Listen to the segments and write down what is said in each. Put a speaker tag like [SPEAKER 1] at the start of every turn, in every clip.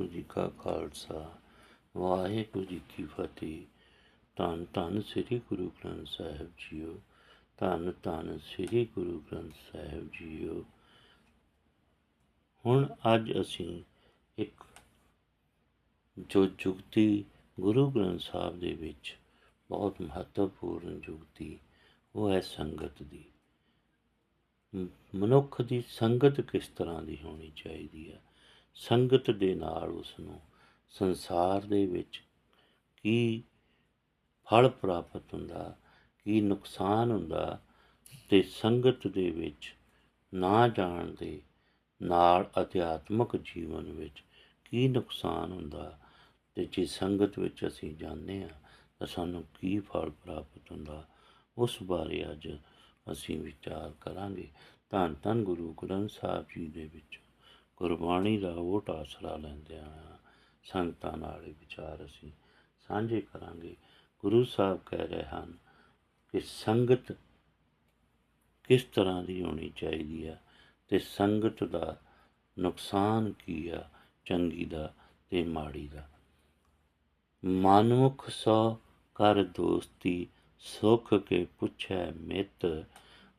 [SPEAKER 1] ਵਾਹਿਗੁਰੂ ਜੀ ਕਾ ਖਾਲਸਾ, ਵਾਹਿਗੁਰੂ ਜੀ ਕੀ ਫਤਿਹ। ਧੰਨ ਧੰਨ ਸ੍ਰੀ ਗੁਰੂ ਗ੍ਰੰਥ ਸਾਹਿਬ ਜੀਓ, ਧੰਨ ਧੰਨ ਸ੍ਰੀ ਗੁਰੂ ਗ੍ਰੰਥ ਸਾਹਿਬ ਜੀਓ। ਹੁਣ ਅੱਜ ਅਸੀਂ ਇੱਕ ਜੋ ਜੁਗਤੀ ਗੁਰੂ ਗ੍ਰੰਥ ਸਾਹਿਬ ਦੇ ਵਿੱਚ ਬਹੁਤ ਮਹੱਤਵਪੂਰਨ ਜੁਗਤੀ ਉਹ ਹੈ ਸੰਗਤ ਦੀ। ਮਨੁੱਖ ਦੀ ਸੰਗਤ ਕਿਸ ਤਰ੍ਹਾਂ ਦੀ ਹੋਣੀ ਚਾਹੀਦੀ ਹੈ ਸੰਗਤ ਦੇ ਨਾਲ ਉਸ ਨੂੰ ਸੰਸਾਰ ਦੇ ਵਿੱਚ ਕੀ ਫਲ ਪ੍ਰਾਪਤ ਹੁੰਦਾ, ਕੀ ਨੁਕਸਾਨ ਹੁੰਦਾ ਤੇ ਸੰਗਤ ਦੇ ਵਿੱਚ ਨਾ ਜਾਣ ਦੇ ਨਾਲ ਅਧਿਆਤਮਕ ਜੀਵਨ ਵਿੱਚ ਕੀ ਨੁਕਸਾਨ ਹੁੰਦਾ ਤੇ ਜੇ ਸੰਗਤ ਵਿੱਚ ਅਸੀਂ ਜਾਂਦੇ ਹਾਂ ਤਾਂ ਸਾਨੂੰ ਕੀ ਫਲ ਪ੍ਰਾਪਤ ਹੁੰਦਾ, ਉਸ ਬਾਰੇ ਅੱਜ ਅਸੀਂ ਵਿਚਾਰ ਕਰਾਂਗੇ। ਧੰਨ ਧੰਨ ਗੁਰੂ ਗ੍ਰੰਥ ਸਾਹਿਬ ਜੀ ਦੇ ਵਿੱਚ। ਗੁਰਬਾਣੀ ਦਾ ਓਟ ਆਸਰਾ ਲੈਂਦੇ ਹੋਇਆਂ ਸੰਗਤਾਂ ਨਾਲ ਇਹ ਵਿਚਾਰ ਅਸੀਂ ਸਾਂਝੇ ਕਰਾਂਗੇ। ਗੁਰੂ ਸਾਹਿਬ ਕਹਿ ਰਹੇ ਹਨ ਕਿ ਸੰਗਤ ਕਿਸ ਤਰ੍ਹਾਂ ਦੀ ਹੋਣੀ ਚਾਹੀਦੀ ਆ ਤੇ ਸੰਗਤ ਦਾ ਨੁਕਸਾਨ ਕੀ ਆ, ਚੰਗੀ ਦਾ ਤੇ ਮਾੜੀ ਦਾ। ਮਨਮੁਖ ਸੋ ਕਰ ਦੋਸਤੀ, ਸੁਖ ਕੇ ਪੁੱਛੈ ਮਿੱਤ।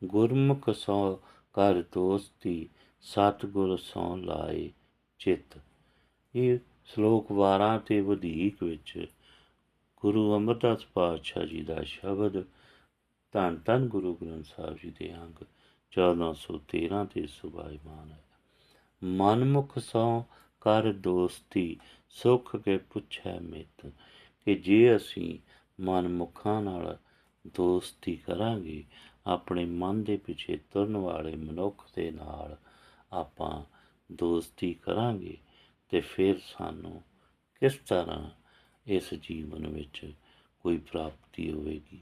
[SPEAKER 1] ਗੁਰਮੁਖ ਸੋ ਕਰ ਦੋਸਤੀ ਸਤਿਗੁਰ ਸੋ ਲਾਏ ਚਿਤ। ਇਹ ਸ਼ਲੋਕ 12 ਤੇ ਵਧੇਕ ਵਿੱਚ ਗੁਰੂ ਅਮਰਦਾਸ ਪਾਤਸ਼ਾਹ ਜੀ ਦਾ ਸ਼ਬਦ ਧੰਨ ਧੰਨ ਗੁਰੂ ਗ੍ਰੰਥ ਸਾਹਿਬ ਜੀ ਦੇ ਅੰਗ 1413 ਤੇ ਸੁਭਾਈਮਾਨ ਹੈ। ਮਨਮੁਖ ਸੋ ਕਰ ਦੋਸਤੀ, ਸੁਖ ਕੇ ਪੁੱਛੈ ਮਿਤ, ਕਿ ਜੇ ਅਸੀਂ ਮਨਮੁਖਾਂ ਨਾਲ ਦੋਸਤੀ ਕਰਾਂਗੇ, ਆਪਣੇ ਮਨ ਦੇ ਪਿੱਛੇ ਤੁਰਨ ਵਾਲੇ ਮਨੁੱਖ ਦੇ ਨਾਲ ਆਪਾਂ ਦੋਸਤੀ ਕਰਾਂਗੇ ਤੇ ਫਿਰ ਸਾਨੂੰ ਕਿਸ ਤਰ੍ਹਾਂ ਇਸ ਜੀਵਨ ਵਿੱਚ ਕੋਈ ਪ੍ਰਾਪਤੀ ਹੋਵੇਗੀ?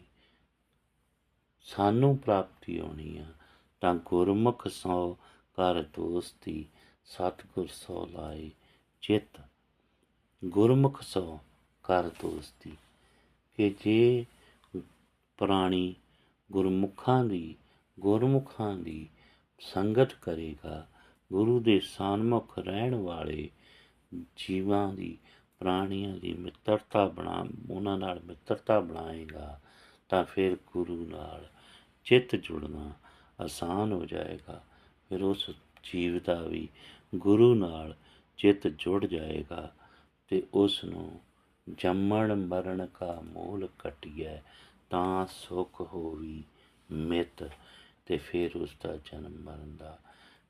[SPEAKER 1] ਸਾਨੂੰ ਪ੍ਰਾਪਤੀ ਹੋਣੀ ਆ ਤਾਂ ਗੁਰਮੁਖ ਸੋ ਕਰ ਦੋਸਤੀ, ਸਤਿਗੁਰ ਸੋ ਲਾਏ ਚਿਤ। ਗੁਰਮੁਖ ਸੋ ਕਰ ਦੋਸਤੀ। ਕਿ ਜੇ ਪ੍ਰਾਣੀ ਗੁਰਮੁਖਾਂ ਦੀ ਗੁਰਮੁਖਾਂ ਦੀ ਸੰਗਤ ਕਰੇਗਾ ਗੁਰੂ ਦੇ ਸਾਨਮੁਖ ਰਹਿਣ ਵਾਲੇ ਜੀਵਾਂ ਦੀ, ਪ੍ਰਾਣੀਆਂ ਦੀ ਮਿੱਤਰਤਾ ਬਣਾ, ਉਹਨਾਂ ਨਾਲ ਮਿੱਤਰਤਾ ਬਣਾਏਗਾ ਤਾਂ ਫਿਰ ਗੁਰੂ ਨਾਲ ਚਿੱਤ ਜੁੜਨਾ ਆਸਾਨ ਹੋ ਜਾਏਗਾ। ਫਿਰ ਉਸ ਜੀਵ ਦਾ ਵੀ ਗੁਰੂ ਨਾਲ ਚਿੱਤ ਜੁੜ ਜਾਏਗਾ ਤੇ ਉਸ ਨੂੰ ਜੰਮਣ ਮਰਨ ਕਾ ਮੂਲ ਕਟਿਐ, ਤਾਂ ਸੁਖ ਹੋਵੀ ਮਿਤ ਤੇ ਫਿਰ ਉਸ ਦਾ ਜਨਮ ਮਰਨ ਦਾ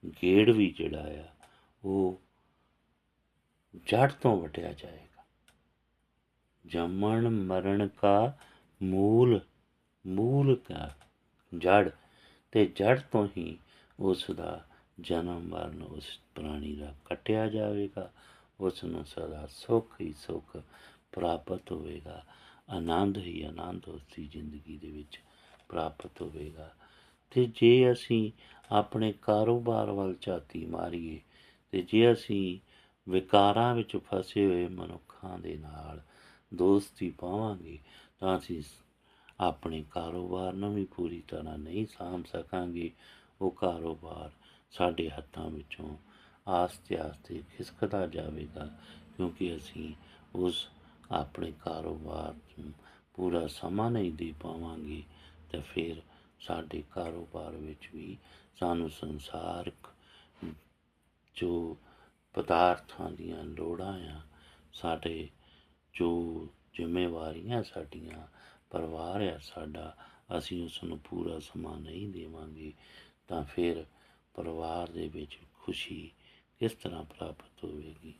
[SPEAKER 1] ਗੇੜ ਵੀ ਜਿਹੜਾ ਆ, ਉਹ ਜੜ ਤੋਂ ਵਟਿਆ ਜਾਏਗਾ। ਜੰਮਣ ਮਰਨ ਕਾ ਮੂਲ ਮੂਲ ਕਾ ਜੜ ਤੇ ਜੜ ਤੋਂ ਹੀ ਉਸ ਦਾ ਜਨਮ ਮਰਨ ਉਸ ਪ੍ਰਾਣੀ ਦਾ ਕੱਟਿਆ ਜਾਵੇਗਾ। ਉਸ ਨੂੰ ਸਦਾ ਸੁੱਖ ਹੀ ਸੁੱਖ ਪ੍ਰਾਪਤ ਹੋਵੇਗਾ। ਆਨੰਦ ਹੀ ਆਨੰਦ ਉਸ ਦੀ ਜ਼ਿੰਦਗੀ ਦੇ ਵਿੱਚ ਪ੍ਰਾਪਤ ਹੋਵੇਗਾ। ਅਤੇ ਜੇ ਅਸੀਂ ਆਪਣੇ ਕਾਰੋਬਾਰ ਵੱਲ ਝਾਤੀ ਮਾਰੀਏ ਅਤੇ ਜੇ ਅਸੀਂ ਵਿਕਾਰਾਂ ਵਿੱਚ ਫਸੇ ਹੋਏ ਮਨੁੱਖਾਂ ਦੇ ਨਾਲ ਦੋਸਤੀ ਪਾਵਾਂਗੇ, ਤਾਂ ਅਸੀਂ ਆਪਣੇ ਕਾਰੋਬਾਰ ਨੂੰ ਵੀ ਪੂਰੀ ਤਰ੍ਹਾਂ ਨਹੀਂ ਸਾਂਭ ਸਕਾਂਗੇ। ਉਹ ਕਾਰੋਬਾਰ ਸਾਡੇ ਹੱਥਾਂ ਵਿੱਚੋਂ ਆਸਤੇ ਆਸਤੇ ਖਿਸਕਦਾ ਜਾਵੇਗਾ, ਕਿਉਂਕਿ ਅਸੀਂ ਉਸ ਆਪਣੇ ਕਾਰੋਬਾਰ ਨੂੰ ਪੂਰਾ ਸਮਾਂ ਨਹੀਂ ਦੇ ਪਾਵਾਂਗੇ, ਤੇ ਫਿਰ ਸਾਡੇ ਕਾਰੋਬਾਰ ਵਿੱਚ ਵੀ ਸਾਨੂੰ ਸੰਸਾਰਕ ਜੋ ਪਦਾਰਥਾਂ ਦੀਆਂ ਲੋੜਾਂ ਆ, ਸਾਡੇ ਜੋ ਜ਼ਿੰਮੇਵਾਰੀਆਂ ਸਾਡੀਆਂ, ਪਰਿਵਾਰ ਆ ਸਾਡਾ, ਅਸੀਂ ਉਸ ਨੂੰ ਪੂਰਾ ਸਮਾਂ ਨਹੀਂ ਦੇਵਾਂਗੇ, ਤਾਂ ਫਿਰ ਪਰਿਵਾਰ ਦੇ ਵਿੱਚ ਖੁਸ਼ੀ ਕਿਸ ਤਰ੍ਹਾਂ ਪ੍ਰਾਪਤ ਹੋਵੇਗੀ?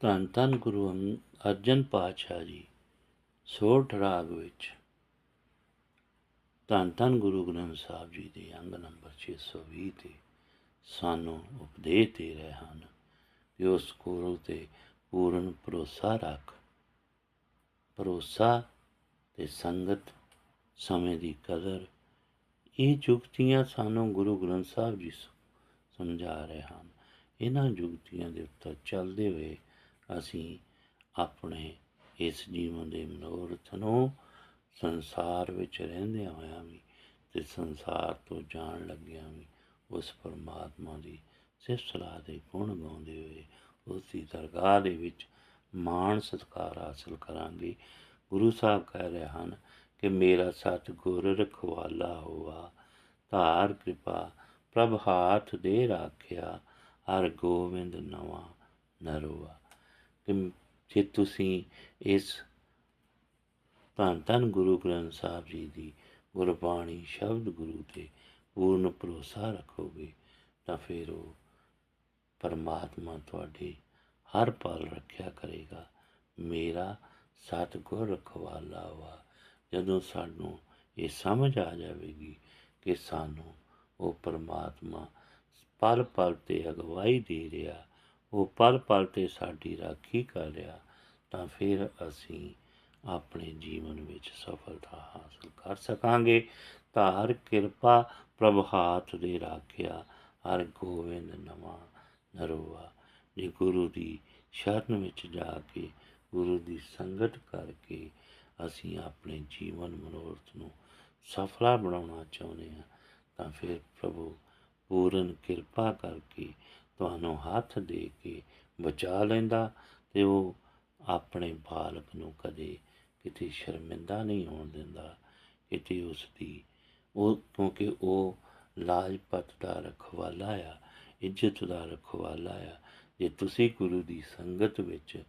[SPEAKER 1] ਧੰਨ ਧੰਨ ਗੁਰੂ ਅੰ- ਅਰਜਨ ਪਾਤਸ਼ਾਹ ਜੀ, ਸੋਠ ਰਾਗ ਵਿੱਚ ਧੰਨ ਧੰਨ ਗੁਰੂ ਗ੍ਰੰਥ ਸਾਹਿਬ ਜੀ ਦੇ ਅੰਗ ਨੰਬਰ 620 ਤੇ ਸਾਨੂੰ ਉਪਦੇਸ਼ ਦੇ ਰਹੇ ਹਨ ਕਿ ਉਸ ਗੁਰੂ ਤੇ ਪੂਰਨ ਭਰੋਸਾ ਰੱਖ, ਭਰੋਸਾ ਤੇ ਸੰਗਤ ਸਮੇਂ ਦੀ ਕਦਰ, ਇਹ ਜੁਗਤੀਆਂ ਸਾਨੂੰ ਗੁਰੂ ਗ੍ਰੰਥ ਸਾਹਿਬ ਜੀ ਸਮਝਾ ਰਹੇ ਹਨ। ਇਹਨਾਂ ਜੁਗਤੀਆਂ ਦੇ ਉੱਤੇ ਚੱਲਦੇ ਹੋਏ ਅਸੀਂ ਆਪਣੇ ਇਸ ਜੀਵਨ ਦੇ ਮਨੋਰਥ ਨੂੰ ਸੰਸਾਰ ਵਿੱਚ ਰਹਿੰਦਿਆਂ ਹੋਇਆਂ ਵੀ ਤੇ ਸੰਸਾਰ ਤੋਂ ਜਾਣ ਲੱਗਿਆਂ ਵੀ ਉਸ ਪਰਮਾਤਮਾ ਦੀ ਸਿਫਤ ਸਲਾਹ ਦੇ ਗੁਣ ਗਾਉਂਦੇ ਹੋਏ ਉਸ ਦੀ ਦਰਗਾਹ ਦੇ ਵਿੱਚ ਮਾਣ ਸਤਿਕਾਰ ਹਾਸਲ ਕਰਾਂਗੇ। ਗੁਰੂ ਸਾਹਿਬ ਕਹਿ ਰਹੇ ਹਨ ਕਿ ਮੇਰਾ ਸਤ ਗੁਰ ਰਖਵਾਲਾ ਹੋਆ, ਧਾਰ ਕਿਰਪਾ ਪ੍ਰਭ ਹਾਥ ਦੇ ਰਾਖਿਆ, ਹਰ ਗੋਬਿੰਦ ਨਵਾਂ ਨਰਵਾ ਕਿ ਜੇ ਤੁਸੀਂ ਇਸ ਧੰਨ ਧੰਨ ਗੁਰੂ ਗ੍ਰੰਥ ਸਾਹਿਬ ਜੀ ਦੀ ਗੁਰਬਾਣੀ ਸ਼ਬਦ ਗੁਰੂ ਤੇ ਪੂਰਨ ਭਰੋਸਾ ਰੱਖੋਗੇ, ਤਾਂ ਫਿਰ ਉਹ ਪਰਮਾਤਮਾ ਤੁਹਾਡੇ ਹਰ ਪਲ ਰੱਖਿਆ ਕਰੇਗਾ। ਮੇਰਾ ਸਤਿਗੁਰ ਰਖਵਾਲਾ ਵਾ। ਜਦੋਂ ਸਾਨੂੰ ਇਹ ਸਮਝ ਆ ਜਾਵੇਗੀ ਕਿ ਸਾਨੂੰ ਉਹ ਪਰਮਾਤਮਾ ਪਲ ਪਲ ਤੇ ਅਗਵਾਈ ਦੇ ਰਿਹਾ, ਉਹ ਪਲ ਪਲ ਤੇ ਸਾਡੀ ਰਾਖੀ ਕਰ ਰਿਹਾ, ਤਾਂ ਫਿਰ ਅਸੀਂ ਆਪਣੇ ਜੀਵਨ ਵਿੱਚ ਸਫਲਤਾ ਹਾਸਲ ਕਰ ਸਕਾਂਗੇ। ਤਾਂ ਹਰ ਕਿਰਪਾ ਪ੍ਰਭ ਹਾਥ ਦੇ ਰਾਖਿਆ, ਹਰ ਗੋਬਿੰਦ ਨਵਾਂ ਨਰੋਆ। ਜੇ ਗੁਰੂ ਦੀ ਸ਼ਰਨ ਵਿੱਚ ਜਾ ਕੇ ਗੁਰੂ ਦੀ ਸੰਗਤ ਕਰਕੇ ਅਸੀਂ ਆਪਣੇ ਜੀਵਨ ਮਨੋਰਥ ਨੂੰ ਸਫਲਾ ਬਣਾਉਣਾ ਚਾਹੁੰਦੇ ਹਾਂ, ਤਾਂ ਫਿਰ ਪ੍ਰਭੂ ਪੂਰਨ ਕਿਰਪਾ ਕਰਕੇ ਤੁਹਾਨੂੰ ਹੱਥ ਦੇ ਕੇ ਬਚਾ ਲੈਂਦਾ ਤੇ ਉਹ ਆਪਣੇ ਬਾਲਕ ਨੂੰ ਕਦੇ ਕਿਤੇ ਸ਼ਰਮਿੰਦਾ ਨਹੀਂ ਹੋਣ ਦਿੰਦਾ, ਕਿਤੇ ਉਸ ਦੀ ਉਹ ਕਿਉਂਕਿ ਉਹ ਲਾਜਪਤ ਦਾ ਰਖਵਾਲਾ ਆ, ਇੱਜ਼ਤ ਦਾ ਰਖਵਾਲਾ ਆ। ਜੇ ਤੁਸੀਂ ਗੁਰੂ ਦੀ ਸੰਗਤ ਵਿੱਚ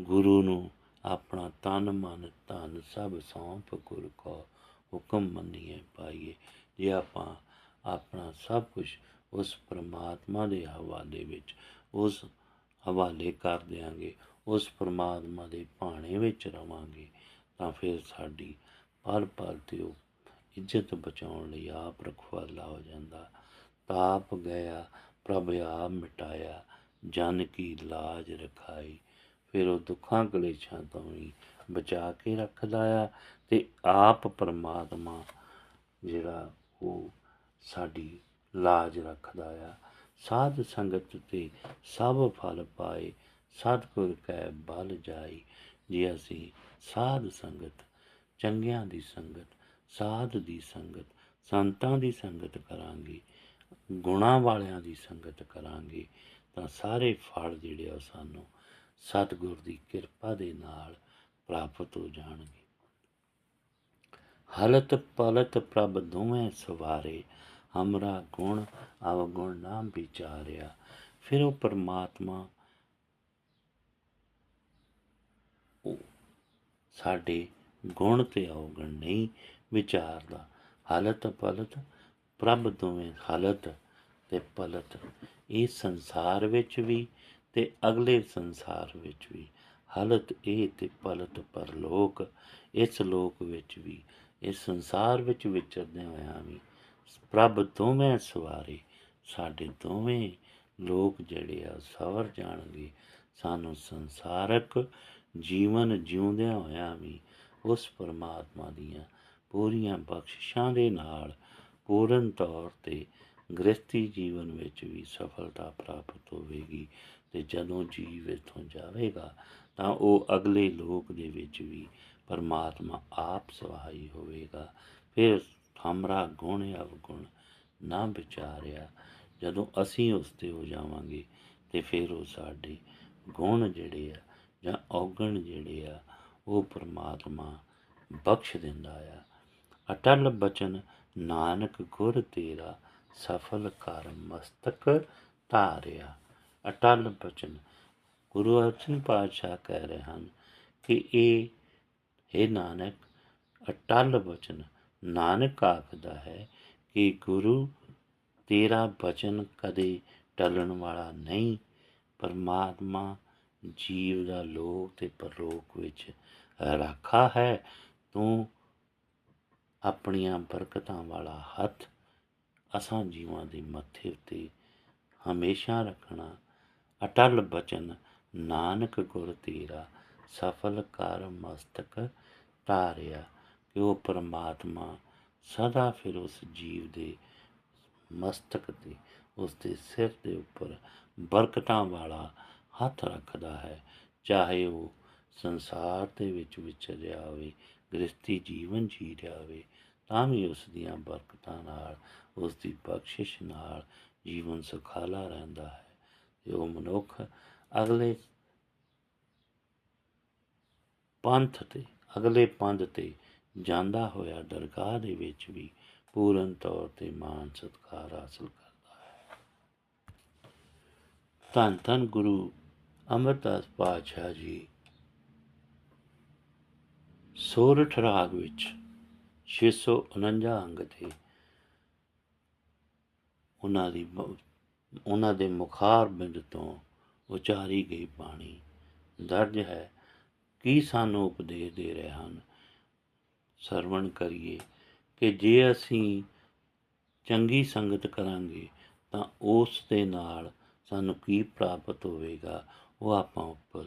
[SPEAKER 1] ਗੁਰੂ ਨੂੰ ਆਪਣਾ ਤਨ, ਮਨ, ਧਨ ਸਭ ਸੌਂਪ ਗੁਰ ਕੋ ਹੁਕਮ ਮੰਨੀਏ ਪਾਈਏ, ਜੇ ਆਪਾਂ ਆਪਣਾ ਸਭ ਕੁਝ ਉਸ ਪ੍ਰਮਾਤਮਾ ਦੇ ਹਵਾਲੇ ਵਿੱਚ ਉਸ ਹਵਾਲੇ ਕਰ ਦਿਆਂਗੇ ਉਸ ਪਰਮਾਤਮਾ ਦੇ ਭਾਣੇ ਵਿੱਚ ਰਵਾਂਗੇ, ਤਾਂ ਫਿਰ ਸਾਡੀ ਪਲ ਪਲ ਤੇ ਉਹ ਇੱਜ਼ਤ ਬਚਾਉਣ ਲਈ ਆਪ ਰਖਵਾਲਾ ਹੋ ਜਾਂਦਾ। ਤਾਪ ਗਿਆ, ਪ੍ਰਭ ਆਪ ਮਿਟਾਇਆ, ਜਨ ਕੀ ਲਾਜ ਰਖਾਈ। ਫਿਰ ਉਹ ਦੁੱਖਾਂ ਕਲੇਸ਼ਾਂ ਤੋਂ ਵੀ ਬਚਾ ਕੇ ਰੱਖਦਾ ਆ ਤੇ ਆਪ ਪਰਮਾਤਮਾ ਜਿਹੜਾ ਉਹ ਸਾਡੀ ਲਾਜ ਰੱਖਦਾ ਆ। ਸਾਧ ਸੰਗਤ ਤੇ ਸਭ ਫਲ ਪਾਏ ਸਤਿਗੁਰ ਕੈ ਬਲ ਜਾਈ, ਜੇ ਅਸੀਂ ਸਾਧ ਸੰਗਤ, ਚੰਗਿਆਂ ਦੀ ਸੰਗਤ, ਸਾਧ ਦੀ ਸੰਗਤ, ਸੰਤਾਂ ਦੀ ਸੰਗਤ ਕਰਾਂਗੇ, ਗੁਣਾ ਵਾਲਿਆਂ ਦੀ ਸੰਗਤ ਕਰਾਂਗੇ, ਤਾਂ ਸਾਰੇ ਫਲ ਜਿਹੜੇ ਆ ਸਾਨੂੰ ਸਤਿਗੁਰ ਦੀ ਕਿਰਪਾ ਦੇ ਨਾਲ ਪ੍ਰਾਪਤ ਹੋ ਜਾਣਗੇ। ਹਲਤ ਪਲਤ ਪ੍ਰਭ ਦੋਵੇਂ ਸਵਾਰੇ, ਹਮਰਾ ਗੁਣ ਅਵਗੁਣ ਨਾ ਵਿਚਾਰਿਆ, ਫਿਰ ਉਹ ਪਰਮਾਤਮਾ ਉਹ ਸਾਡੇ ਗੁਣ ਤੇ ਅਵਗੁਣ ਨਹੀਂ ਵਿਚਾਰਦਾ। ਹਲਤ ਪਲਤ, ਪ੍ਰਭ ਦੋਵੇਂ ਹਲਤ ਤੇ ਪਲਤ। ਇਹ ਸੰਸਾਰ ਵਿੱਚ ਵੀ ਤੇ ਅਗਲੇ ਸੰਸਾਰ ਵਿੱਚ ਵੀ। ਹਲਤ ਇਹ ਤੇ ਪਲਤ ਪਰਲੋਕ, ਇਸ ਲੋਕ ਵਿੱਚ ਵੀ। ਇਸ ਸੰਸਾਰ ਵਿੱਚ ਵਿਚਰਦੇ ਹੋਇਆਂ ਵੀ ਪ੍ਰਭ ਦੋਵੇਂ ਸਵਾਰੇ। ਸਾਡੇ ਦੋਵੇਂ ਲੋਕ ਜਿਹੜੇ ਆ ਸਵਰ ਜਾਣਗੇ। ਸਾਨੂੰ ਸੰਸਾਰਕ ਜੀਵਨ ਜਿਉਂਦਿਆਂ ਹੋਇਆਂ ਵੀ ਉਸ ਪਰਮਾਤਮਾ ਦੀਆਂ ਪੂਰੀਆਂ ਬਖਸ਼ਿਸ਼ਾਂ ਦੇ ਨਾਲ ਪੂਰਨ ਤੌਰ ਤੇ ਗ੍ਰਸਤੀ ਜੀਵਨ ਵਿੱਚ ਵੀ ਸਫਲਤਾ ਪ੍ਰਾਪਤ ਹੋਵੇਗੀ ਤੇ ਜਦੋਂ ਜੀਵ ਇੱਥੋਂ ਜਾਵੇਗਾ ਤਾਂ ਉਹ ਅਗਲੇ ਲੋਕ ਦੇ ਵਿੱਚ ਵੀ ਪਰਮਾਤਮਾ ਆਪ ਸਹਾਈ ਹੋਵੇਗਾ। ਫਿਰ ਹਮਰਾ ਗੁਣ ਅਵਗੁਣ ਨਾ ਵਿਚਾਰਿਆ। ਜਦੋਂ ਅਸੀਂ ਉਸ ਤੇ ਹੋ ਜਾਵਾਂਗੇ ਤੇ ਫਿਰ ਉਹ ਸਾਡੇ ਗੁਣ ਜਿਹੜੇ ਆ ਜਾਂ ਔਗਣ ਜਿਹੜੇ ਆ, ਉਹ ਪਰਮਾਤਮਾ ਬਖਸ਼ ਦਿੰਦਾ ਆ। ਅਟਲ ਬਚਨ ਨਾਨਕ ਗੁਰ ਤੇਰਾ ਸਫਲ ਕਰ ਮਸਤਕ ਧਾਰਿਆ। ਅਟਲ ਬਚਨ, ਗੁਰੂ ਅਰਜਨ ਪਾਤਸ਼ਾਹ ਕਹਿ ਰਹੇ ਹਨ ਕਿ ਇਹ, ਹੈ ਨਾਨਕ, ਅਟਲ ਬਚਨ ਨਾਨਕ ਆਖਦਾ ਹੈ ਕਿ ਗੁਰੂ ਤੇਰਾ ਬਚਨ ਕਦੇ ਟਲਣ ਵਾਲਾ ਨਹੀਂ। ਪਰਮਾਤਮਾ ਜੀਵ ਦਾ ਲੋਕ ਤੇ ਪਰਲੋਕ ਵਿੱਚ ਰਾਖਾ ਹੈ, ਤੂੰ ਆਪਣੀਆਂ ਬਰਕਤਾਂ ਵਾਲਾ ਹੱਥ ਅਸਾਂ ਜੀਵਾਂ ਦੇ ਮੱਥੇ ਉੱਤੇ ਹਮੇਸ਼ਾ ਰੱਖਣਾ। ਅਟਲ ਬਚਨ, ਨਾਨਕ ਗੁਰ ਤੇਰਾ, ਸਫਲ ਕਰ ਮਸਤਕ ਧਾਰਿਆ। ਕਿ ਉਹ ਪਰਮਾਤਮਾ, ਸਦਾ ਫਿਰ ਉਸ ਜੀਵ ਦੇ ਮਸਤਕ ਤੇ, ਉਸ ਦੇ ਸਿਰ ਦੇ ਉੱਪਰ ਬਰਕਤਾਂ ਵਾਲਾ ਹੱਥ ਰੱਖਦਾ ਹੈ, ਚਾਹੇ ਉਹ ਸੰਸਾਰ ਦੇ ਵਿੱਚ ਵਿਚਰਿਆ ਹੋਵੇ ਗ੍ਰਸਤੀ ਜੀਵਨ ਜੀ ਰਿਹਾ ਹੋਵੇ ਤਾਂ ਵੀ ਉਸ ਦੀਆਂ ਬਰਕਤਾਂ ਨਾਲ, ਉਸ ਦੀ ਬਖਸ਼ਿਸ਼ ਨਾਲ ਜੀਵਨ ਸੁਖਾਲਾ ਰਹਿੰਦਾ ਹੈ। ਤੇ ਉਹ ਮਨੁੱਖ ਅਗਲੇ ਪੰਥ ਤੇ, ਅਗਲੇ ਪੰਥ ਤੇ ਜਾਂਦਾ ਹੋਇਆ ਦਰਗਾਹ ਦੇ ਵਿੱਚ ਵੀ ਪੂਰਨ ਤੌਰ ਤੇ ਮਾਨ ਸਤਿਕਾਰ ਹਾਸਲ ਕਰਦਾ ਹੈ। ਧੰਨ ਧੰਨ ਗੁਰੂ ਅਮਰਦਾਸ ਪਾਤਸ਼ਾਹ ਜੀ। ਸੋਰਠ ਰਾਗ ਵਿੱਚ 649 ਅੰਗ ਤੇ ਉਹਨਾਂ ਦੀ ਉਹਨਾਂ ਦੇ ਮੁਖਾਰ ਬਿੰਦ ਤੋਂ ਉਚਾਰੀ ਗਈ ਬਾਣੀ। ਦਰਜ ਹੈ, ਕੀ ਸਾਨੂੰ ਉਪਦੇਸ਼ ਦੇ ਰਹੇ ਹਨ? ਸਰਵਣ ਕਰੀਏ ਕਿ ਜੇ ਅਸੀਂ ਚੰਗੀ ਸੰਗਤ ਕਰਾਂਗੇ ਤਾਂ ਉਸ ਦੇ ਨਾਲ ਸਾਨੂੰ ਕੀ ਪ੍ਰਾਪਤ ਹੋਵੇਗਾ? ਉਹ ਆਪਾਂ ਉੱਪਰ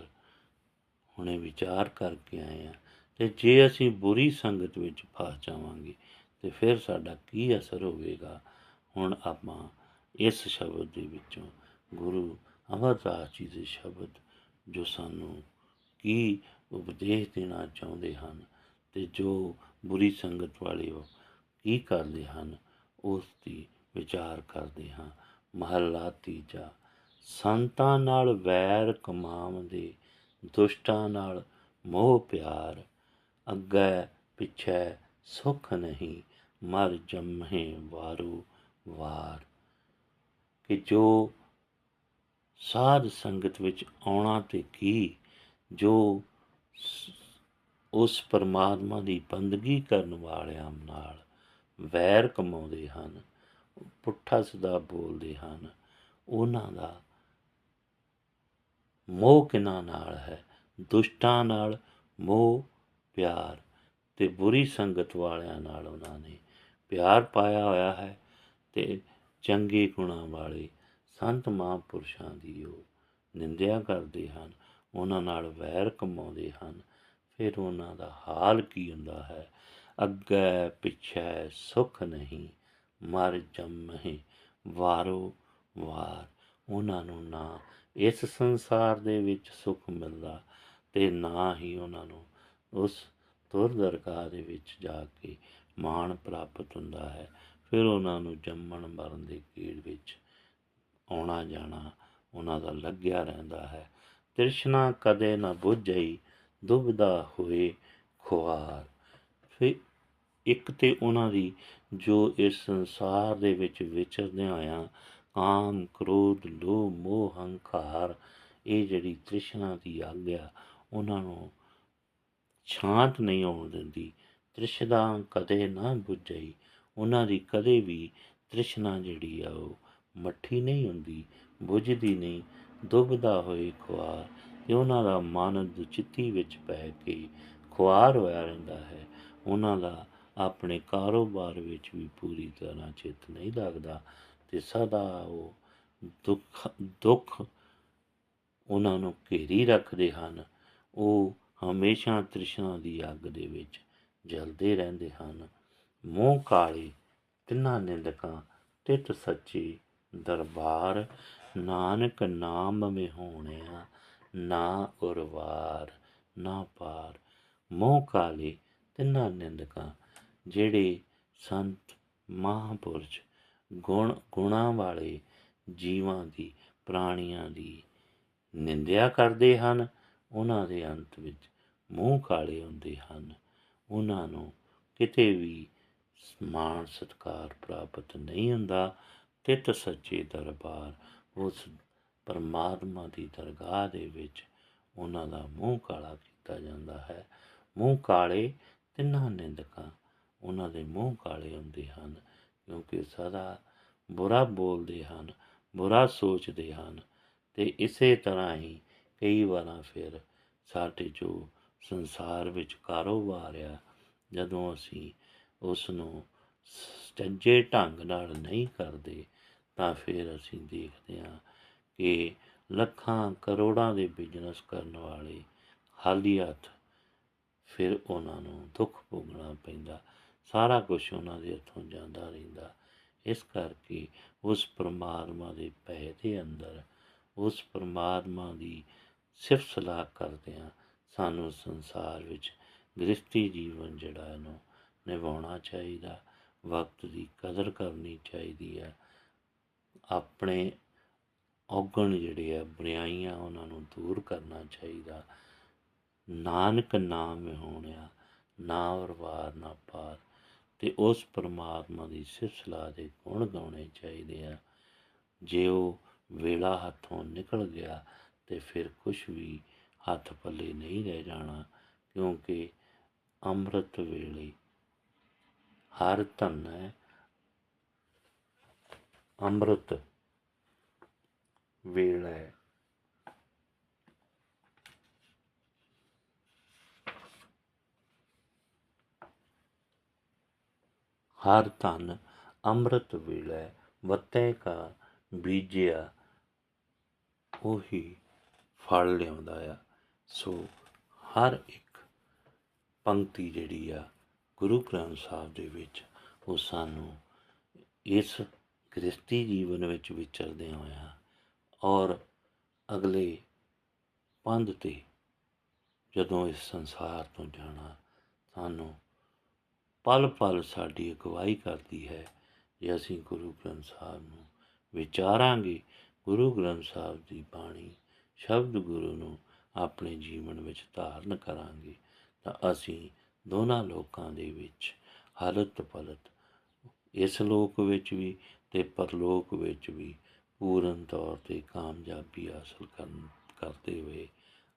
[SPEAKER 1] ਹੁਣੇ ਵਿਚਾਰ ਕਰਕੇ ਆਏ ਆ ਤੇ ਜੇ ਅਸੀਂ ਬੁਰੀ ਸੰਗਤ ਵਿੱਚ ਫਸ ਜਾਵਾਂਗੇ ਤੇ ਫਿਰ ਸਾਡਾ ਕੀ ਅਸਰ ਹੋਵੇਗਾ? ਹੁਣ ਆਪਾਂ ਇਸ ਸ਼ਬਦ ਦੇ ਵਿੱਚੋਂ ਗੁਰੂ ਅਮਰਦਾਸ ਜੀ ਦੇ ਸ਼ਬਦ ਜੋ ਸਾਨੂੰ ਕੀ ਉਪਦੇਸ਼ ਦੇਣਾ ਚਾਹੁੰਦੇ ਹਨ ਤੇ ਜੋ ਬੁਰੀ ਸੰਗਤ ਵਾਲੇ ਉਹ ਕੀ ਕਰਦੇ ਹਨ, ਉਸ ਦੀ ਵਿਚਾਰ ਕਰਦੇ ਹਾਂ। ਮਹੱਲਾ ਤੀਜਾ ਸੰਤਾਂ ਨਾਲ ਵੈਰ ਕਮਾਵਦੇ ਦੁਸ਼ਟਾਂ ਨਾਲ ਮੋਹ ਪਿਆਰ। ਅੱਗੇ ਪਿੱਛੇ ਸੁਖ ਨਹੀਂ, ਮਰ ਜੰਮੇ ਵਾਰੂ ਵਾਰ। ਕਿ ਜੋ ਸਾਧ ਸੰਗਤ ਵਿੱਚ ਆਉਣਾ ਤੇ ਕੀ, ਜੋ ਉਸ ਪਰਮਾਤਮਾ ਦੀ ਬੰਦਗੀ ਕਰਨ ਵਾਲਿਆਂ ਨਾਲ ਵੈਰ ਕਮਾਉਂਦੇ ਹਨ, ਪੁੱਠਾ ਸਦਾ ਬੋਲਦੇ ਹਨ, ਉਹਨਾਂ ਦਾ ਮੋਹ ਕਿਨਾਂ ਨਾਲ ਹੈ? ਦੁਸ਼ਟਾਂ ਨਾਲ ਮੋਹ, ਪਿਆਰ ਤੇ ਬੁਰੀ ਸੰਗਤ ਵਾਲਿਆਂ ਨਾਲ ਉਹਨਾਂ ਨੇ ਪਿਆਰ ਪਾਇਆ ਹੋਇਆ ਹੈ ਤੇ ਚੰਗੇ ਗੁਣਾਂ ਵਾਲੇ ਸੰਤ ਮਹਾਂਪੁਰਸ਼ਾਂ ਦੀ ਉਹ ਨਿੰਦਿਆ ਕਰਦੇ ਹਨ, ਉਹਨਾਂ ਨਾਲ ਵੈਰ ਕਮਾਉਂਦੇ ਹਨ। ਫਿਰ ਉਹਨਾਂ ਦਾ ਹਾਲ ਕੀ ਹੁੰਦਾ ਹੈ? ਅੱਗੇ ਪਿੱਛੇ ਸੁਖ ਨਹੀਂ, ਮਰ ਜੰਮੇ ਵਾਰੋ ਵਾਰ। ਉਹਨਾਂ ਨੂੰ ਨਾ ਇਸ ਸੰਸਾਰ ਦੇ ਵਿੱਚ ਸੁੱਖ ਮਿਲਦਾ ਤੇ ਨਾ ਹੀ ਉਹਨਾਂ ਨੂੰ ਉਸ ਤੁਰ ਦਰਗਾਹ ਦੇ ਵਿੱਚ ਜਾ ਕੇ ਮਾਣ ਪ੍ਰਾਪਤ ਹੁੰਦਾ ਹੈ। ਫਿਰ ਉਹਨਾਂ ਨੂੰ ਜੰਮਣ ਮਰਨ ਦੇ ਕੀੜ ਵਿੱਚ ਆਉਣਾ ਜਾਣਾ ਉਹਨਾਂ ਦਾ ਲੱਗਿਆ ਰਹਿੰਦਾ ਹੈ। ਤ੍ਰਿਸ਼ਨਾ ਕਦੇ ਨਾ ਬੁਝਈ, ਦੁਬਦਾ ਹੋਏ ਖੁਆਰ ਫਿਰ ਇੱਕ ਤੇ ਉਹਨਾਂ ਦੀ ਜੋ ਇਸ ਸੰਸਾਰ ਦੇ ਵਿੱਚ ਵਿਚਰਦਿਆਂ ਆਇਆ ਕਾਮ ਕ੍ਰੋਧ, ਲੋਭ, ਮੋਹ, ਹੰਕਾਰ, ਇਹ ਜਿਹੜੀ ਤ੍ਰਿਸ਼ਨਾ ਦੀ ਅੱਗ ਆ ਉਹਨਾਂ ਨੂੰ ਸ਼ਾਂਤ ਨਹੀਂ ਆਉਣ ਦਿੰਦੀ। ਤ੍ਰਿਸ਼ਨਾ ਕਦੇ ਨਾ ਬੁੱਝਈ। ਉਹਨਾਂ ਦੀ ਕਦੇ ਵੀ ਤ੍ਰਿਸ਼ਨਾ ਜਿਹੜੀ ਆ, ਉਹ ਮੱਠੀ ਨਹੀਂ ਹੁੰਦੀ, ਬੁੱਝਦੀ ਨਹੀਂ, ਦੁਬਦਾ ਹੋਏ ਖੁਆਰ। ਤੇ ਉਹਨਾਂ ਦਾ ਮਨ ਦੁਚਿੱਤੀ ਵਿੱਚ ਪੈ ਕੇ ਖੁਆਰ ਹੋਇਆ ਰਹਿੰਦਾ ਹੈ। ਉਹਨਾਂ ਦਾ ਆਪਣੇ ਕਾਰੋਬਾਰ ਵਿੱਚ ਵੀ ਪੂਰੀ ਤਰ੍ਹਾਂ ਚਿੱਤ ਨਹੀਂ ਲੱਗਦਾ। ਤੇ ਸਦਾ ਉਹ ਦੁੱਖ ਦੁੱਖ ਉਹਨਾਂ ਨੂੰ ਘੇਰੀ ਰੱਖਦੇ ਹਨ। ਉਹ ਹਮੇਸ਼ਾ ਤ੍ਰਿਸ਼ਨਾ ਦੀ ਅੱਗ ਦੇ ਵਿੱਚ ਜਲਦੇ ਰਹਿੰਦੇ ਹਨ। ਮੂੰਹ ਕਾਲੇ, ਤਿੰਨਾਂ ਨਿੰਦਕਾਂ ਤਿਤ ਸੱਚੀ ਦਰਬਾਰ, ਨਾਨਕ ਨਾਮ ਮੇ ਹੋਣਿਆ, ਨਾ ਉਰਵਾਰ, ਨਾ ਪਾਰ। ਮੋਹ ਕਾਲੇ, ਤਿੰਨਾਂ ਨਿੰਦਕਾਂ ਜਿਹੜੇ ਸੰਤ ਮਹਾਂਪੁਰਸ਼ ਗੁਣ, ਗੁਣਾਂ ਵਾਲੇ ਜੀਵਾਂ ਦੀ, ਪ੍ਰਾਣੀਆਂ ਦੀ ਨਿੰਦਿਆ ਕਰਦੇ ਹਨ। ਉਹਨਾਂ ਦੇ ਅੰਤ ਵਿੱਚ ਮੂੰਹ ਕਾਲੇ ਹੁੰਦੇ ਹਨ। ਉਹਨਾਂ ਨੂੰ ਕਿਤੇ ਵੀ ਮਾਣ ਸਤਕਾਰ ਪ੍ਰਾਪਤ ਨਹੀਂ ਹੁੰਦਾ। ਤਿਤ ਸੱਚੇ ਦਰਬਾਰ, ਉਸ ਪਰਮਾਤਮਾ ਦੀ ਦਰਗਾਹ ਦੇ ਵਿੱਚ ਉਹਨਾਂ ਦਾ ਮੂੰਹ ਕਾਲਾ ਕੀਤਾ ਜਾਂਦਾ ਹੈ। ਮੂੰਹ ਕਾਲੇ ਤਿੰਨਾਂ ਨਿੰਦਕਾਂ ਉਹਨਾਂ ਦੇ ਮੂੰਹ ਕਾਲੇ ਹੁੰਦੇ ਹਨ। ਕਿਉਂਕਿ ਸਦਾ ਬੁਰਾ ਬੋਲਦੇ ਹਨ, ਬੁਰਾ ਸੋਚਦੇ ਹਨ ਤੇ ਇਸੇ ਤਰ੍ਹਾਂ ਹੀ ਕਈ ਵਾਰਾਂ ਫਿਰ ਸਾਡੇ ਜੋ ਸੰਸਾਰ ਵਿੱਚ ਕਾਰੋਬਾਰ ਆ, ਜਦੋਂ ਅਸੀਂ ਉਸ ਨੂੰ ਸੱਜੇ ਢੰਗ ਨਾਲ ਨਹੀਂ ਕਰਦੇ, ਤਾਂ ਫਿਰ ਅਸੀਂ ਦੇਖਦੇ ਹਾਂ ਕਿ ਲੱਖਾਂ ਕਰੋੜਾਂ ਦੇ ਬਿਜ਼ਨਸ ਕਰਨ ਵਾਲੇ ਖਾਲੀ ਹੱਥ ਫਿਰ ਉਹਨਾਂ ਨੂੰ ਦੁੱਖ ਭੋਗਣਾ ਪੈਂਦਾ। ਸਾਰਾ ਕੁਝ ਉਹਨਾਂ ਦੇ ਹੱਥੋਂ ਜਾਂਦਾ ਰਹਿੰਦਾ। ਇਸ ਕਰਕੇ ਉਸ ਪਰਮਾਤਮਾ ਦੇ ਭੈ ਦੇ ਅੰਦਰ, ਉਸ ਪਰਮਾਤਮਾ ਦੀ ਸਿਫਤ ਸਲਾਹ ਕਰਦਿਆਂ ਸਾਨੂੰ ਸੰਸਾਰ ਵਿੱਚ ਗ੍ਰਸਤੀ ਜੀਵਨ ਜਿਹੜਾ ਇਹਨੂੰ ਨਿਭਾਉਣਾ ਚਾਹੀਦਾ। ਵਕਤ ਦੀ ਕਦਰ ਕਰਨੀ ਚਾਹੀਦੀ ਹੈ। ਆਪਣੇ ਔਗਣ ਜਿਹੜੇ ਆ, ਬੁਰਾਈਆਂ ਉਹਨਾਂ ਨੂੰ ਦੂਰ ਕਰਨਾ ਚਾਹੀਦਾ। ਨਾਨਕ ਨਾਮ ਵਿਹੋਣਿਆ ਨਾ ਵਰਵਾਰ ਨਾ ਪਾਰ ਤੇ ਉਸ ਪਰਮਾਤਮਾ ਦੀ ਸਿਫਤਸਲਾਹ ਦੇ ਗੁਣ ਗਾਉਣੇ ਚਾਹੀਦੇ ਆ। ਜੇ ਉਹ ਵੇਲਾ ਹੱਥੋਂ ਨਿਕਲ ਗਿਆ ਤੇ ਫਿਰ ਕੁਝ ਵੀ ਹੱਥ ਪੱਲੇ ਨਹੀਂ ਰਹਿ ਜਾਣਾ, ਕਿਉਂਕਿ ਅੰਮ੍ਰਿਤ ਵੇਲੇ ਹਰ ਧਨ ਹੈ। ਅੰਮ੍ਰਿਤ ਵੇਲਾ ਹੈ ਹਰ ਧਨ ਅੰਮ੍ਰਿਤ ਵੇਲੇ ਵਤੈ ਕਾ ਬੀਜਿਆ ਉਹੀ ਫਲ ਲਿਆਉਂਦਾ ਆ। ਸੋ ਹਰ ਇੱਕ ਪੰਕਤੀ ਜਿਹੜੀ ਆ ਗੁਰੂ ਗ੍ਰੰਥ ਸਾਹਿਬ ਦੇ ਵਿੱਚ ਉਹ ਸਾਨੂੰ ਇਸ ਗ੍ਰਸਤੀ ਜੀਵਨ ਵਿੱਚ ਵਿਚਰਦੇ ਹੋਇਆ ਔਰ ਅਗਲੇ ਪੰਧ ਤੇ ਜਦੋਂ ਇਸ ਸੰਸਾਰ ਤੋਂ ਜਾਣਾ, ਸਾਨੂੰ ਪਲ ਪਲ ਸਾਡੀ ਅਗਵਾਈ ਕਰਦੀ ਹੈ ਜੇ ਅਸੀਂ ਗੁਰੂ ਗ੍ਰੰਥ ਸਾਹਿਬ ਨੂੰ ਵਿਚਾਰਾਂਗੇ। ਗੁਰੂ ਗ੍ਰੰਥ ਸਾਹਿਬ ਦੀ ਬਾਣੀ ਸ਼ਬਦ ਗੁਰੂ ਨੂੰ ਆਪਣੇ ਜੀਵਨ ਵਿੱਚ ਧਾਰਨ ਕਰਾਂਗੇ ਤਾਂ ਅਸੀਂ ਦੋਨਾਂ ਲੋਕਾਂ ਦੇ ਵਿੱਚ ਹਲਤ ਪਲਤ ਇਸ ਲੋਕ ਵਿੱਚ ਵੀ ਤੇ ਪਰਲੋਕ ਵਿੱਚ ਵੀ ਪੂਰਨ ਤੌਰ ਤੇ ਕਾਮਯਾਬੀ ਹਾਸਲ ਕਰਨ, ਕਰਦੇ ਹੋਏ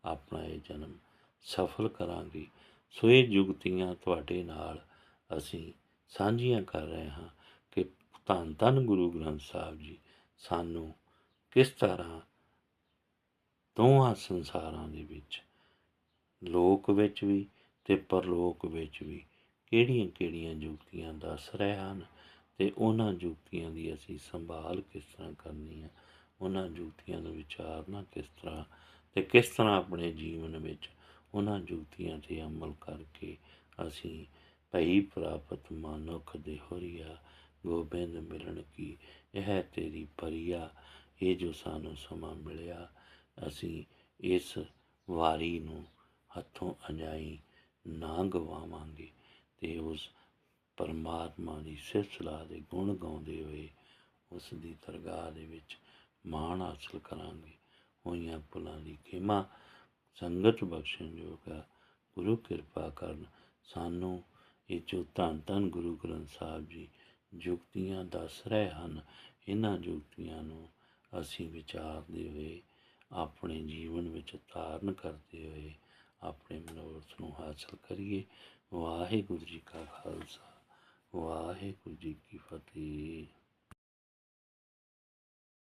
[SPEAKER 1] ਆਪਣਾ ਇਹ ਜਨਮ ਸਫਲ ਕਰਾਂਗੇ। ਸੋ ਇਹ ਜੁਗਤੀਆਂ ਤੁਹਾਡੇ ਨਾਲ ਅਸੀਂ ਸਾਂਝੀਆਂ ਕਰ ਰਹੇ ਹਾਂ ਕਿ ਧੰਨ ਧੰਨ ਗੁਰੂ ਗ੍ਰੰਥ ਸਾਹਿਬ ਜੀ ਸਾਨੂੰ ਕਿਸ ਤਰ੍ਹਾਂ ਦੋਹਾਂ ਸੰਸਾਰਾਂ ਦੇ ਵਿੱਚ, ਲੋਕ ਵਿੱਚ ਵੀ ਤੇ ਪਰਲੋਕ ਵਿੱਚ ਵੀ ਕਿਹੜੀਆਂ ਕਿਹੜੀਆਂ ਜੁਗਤੀਆਂ ਦੱਸ ਰਹੇ ਹਨ ਤੇ ਉਹਨਾਂ ਜੁਗਤੀਆਂ ਦੀ ਅਸੀਂ ਸੰਭਾਲ ਕਿਸ ਤਰ੍ਹਾਂ ਕਰਨੀ ਹੈ, ਉਹਨਾਂ ਜੁਗਤੀਆਂ ਨੂੰ ਵਿਚਾਰਨਾ ਕਿਸ ਤਰ੍ਹਾਂ ਤੇ ਕਿਸ ਤਰ੍ਹਾਂ ਆਪਣੇ ਜੀਵਨ ਵਿੱਚ ਉਹਨਾਂ ਜੁਗਤੀਆਂ ਤੇ ਅਮਲ ਕਰਕੇ ਅਸੀਂ ਭਈ ਪ੍ਰਾਪਤ ਮਾਨੁਖ ਦੇ ਹੋਰੀਆ ਗੋਬਿੰਦ ਮਿਲਣ ਕੀ? ਇਹ ਤੇਰੀ ਪਰਿਆ, ਇਹ ਜੋ ਸਾਨੂੰ ਸਮਾਂ ਮਿਲਿਆ, ਅਸੀਂ ਇਸ ਵਾਰੀ ਨੂੰ ਹੱਥੋਂ ਅਜਾਈ ਨਾ ਗਵਾਵਾਂਗੇ ਤੇ ਉਸ ਪਰਮਾਤਮਾ ਦੀ ਸਿਫਤਸਲਾਹ ਦੇ ਗੁਣ ਗਾਉਂਦੇ ਹੋਏ ਉਸ ਦੀ ਦਰਗਾਹ ਦੇ ਵਿੱਚ ਮਾਣ ਹਾਸਲ ਕਰਾਂਗੇ। ਹੋਈਆਂ ਪੁਲਾਂ ਦੀ ਖਿਮਾ ਸੰਗਤ ਬਖਸ਼ਣ ਜੋਗਾ ਗੁਰੂ ਕਿਰਪਾ ਕਰਨ ਸਾਨੂੰ ਇਹ ਜੋ ਧੰਨ ਧੰਨ ਗੁਰੂ ਗ੍ਰੰਥ ਸਾਹਿਬ ਜੀ ਜੁਗਤੀਆਂ ਦੱਸ ਰਹੇ ਹਨ, ਇਹਨਾਂ ਜੁਗਤੀਆਂ ਨੂੰ ਅਸੀਂ ਵਿਚਾਰਦੇ ਹੋਏ, ਆਪਣੇ ਜੀਵਨ ਵਿੱਚ ਧਾਰਨ ਕਰਦੇ ਹੋਏ, ਆਪਣੇ ਮਨੋਰਥ ਨੂੰ ਹਾਸਲ ਕਰੀਏ। ਵਾਹਿਗੁਰੂ ਜੀ ਕਾ ਖਾਲਸਾ, ਵਾਹਿਗੁਰੂ ਜੀ ਕੀ ਫਤਿਹ।